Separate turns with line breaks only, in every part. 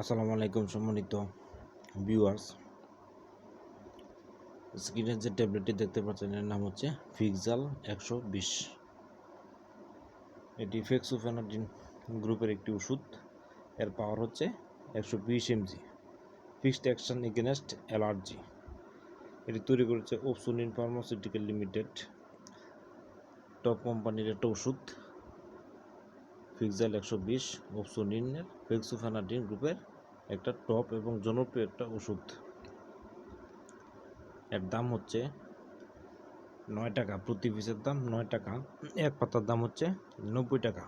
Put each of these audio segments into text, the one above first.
আসসালামু আলাইকুম সম্মানিত ভিউয়ার্স স্ক্রিনে যে ট্যাবলেটটি দেখতে পাচ্ছেন, এর নাম হচ্ছে ফিক্সাল একশো বিশ। এটি ফেক্সোফেনাডিন গ্রুপের একটি ওষুধ। এর পাওয়ার হচ্ছে একশো বিশ MG fixed action against allergy এটি তৈরি করেছে ওপসোনিন ফার্মাসিউটিক্যাল লিমিটেড টপ কোম্পানির একটা ওষুধ। ফিক্সাল একশো বিশ ওপসোনিনের ফেক্সোফেনাডিন গ্রুপের একটা টপ এবং জনপ্রিয় একটা ওষুধ। এর দাম হচ্ছে নয় টাকা, প্রতি পিসের দাম নয় টাকা। এক পাতার দাম হচ্ছে নব্বই টাকা।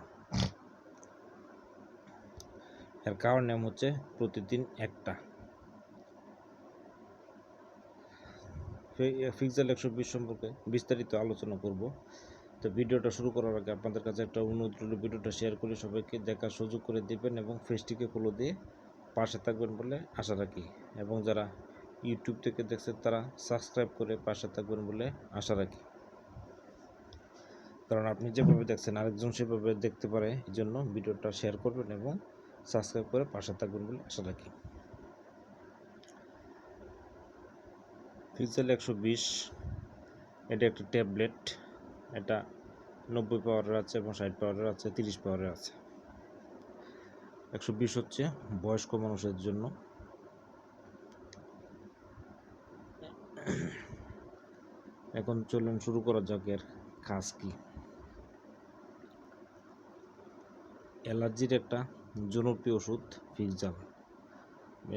এর কারণ নাম হচ্ছে প্রতিদিন একটা। ফিক্সাল একশো বিশ সম্পর্কে বিস্তারিত আলোচনা করব। তো ভিডিওটা শুরু করার আগে আপনাদের কাছে একটা অনুরোধ রইল, ভিডিওটা শেয়ার করে সবাইকে দেখার সুযোগ করে দেবেন এবং ফেসটিকে ফলো দিয়ে পাশে থাকবেন বলে আশা রাখি। এবং যারা ইউটিউব থেকে দেখছেন, তারা সাবস্ক্রাইব করে পাশে থাকবেন বলে আশা রাখি। কারণ আপনি যেভাবে দেখছেন, আরেকজন সেভাবে দেখতে পারে এই জন্য ভিডিওটা শেয়ার করবেন এবং সাবস্ক্রাইব করে পাশে থাকবেন বলে আশা রাখি। ফিক্সেল একশো বিশ, এটা একটা ট্যাবলেট এটা নব্বই পাওয়ারের আছে, এবং ষাট পাওয়ারের আছে, তিরিশ পাওয়ারের আছে। একশো বিশ হচ্ছে বয়স্ক মানুষের জন্য। এখন চলুন শুরু করা যাক এর কাজ কি। অ্যালার্জির একটা জনপ্রিয় ওষুধ ফিক্সাল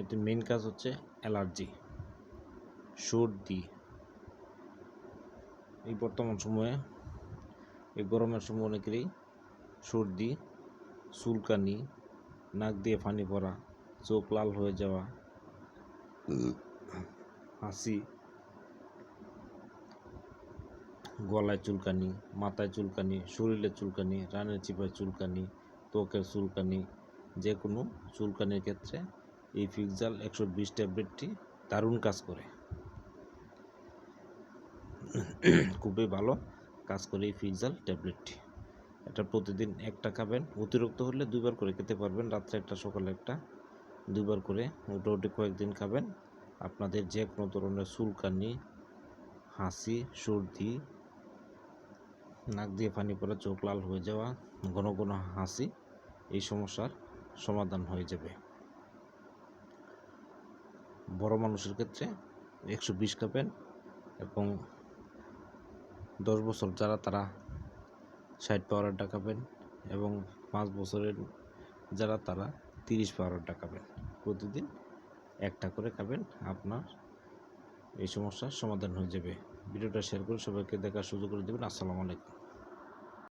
এটির মেন কাজ হচ্ছে অ্যালার্জি, সর্দি। এই বর্তমান সময়ে এই গরমের সময় অনেকেরই সর্দি, চুলকানি, নাক দিয়ে পানি পড়া, চোখ লাল হয়ে যাওয়া, হাসি, গলায় চুলকানি, মাথায় চুলকানি, শরীরে চুলকানি, রানের চিপায় চুলকানি, ত্বকের চুলকানি যে কোনো চুলকানির ক্ষেত্রে এই ফিক্সাল একশো বিশ ট্যাবলেটটি দারুণ কাজ করে। খুবই ভালো। কাজ করে এই ফিক্সাল ট্যাবলেটটি। এটা প্রতিদিন একটা খাবেন, অতিরিক্ত হলে দুইবার করে খেতে পারবেন, রাত্রে একটা, সকালে একটা। দুইবার করে মোটামুটি কয়েকদিন খাবেন। আপনাদের যে কোনো ধরনের চুলকানি, হাসি, সর্দি, নাক দিয়ে পানি পড়া, চোখ লাল হয়ে যাওয়া, ঘন ঘন হাসি, এই সমস্যার সমাধান হয়ে যাবে। বড় মানুষের ক্ষেত্রে একশো বিশ খাবেন এবং দশ বছর যারা তারা ষাট পাওয়ারের টাকাবেন এবং পাঁচ বছরের যারা তারা তিরিশ পাওয়ারের টাকাবেন প্রতিদিন একটা করে খাবেন, আপনার এই সমস্যার সমাধান হয়ে যাবে। ভিডিওটা শেয়ার করে সবাইকে দেখার সুযোগ করে দেবেন। আসসালামু আলাইকুম।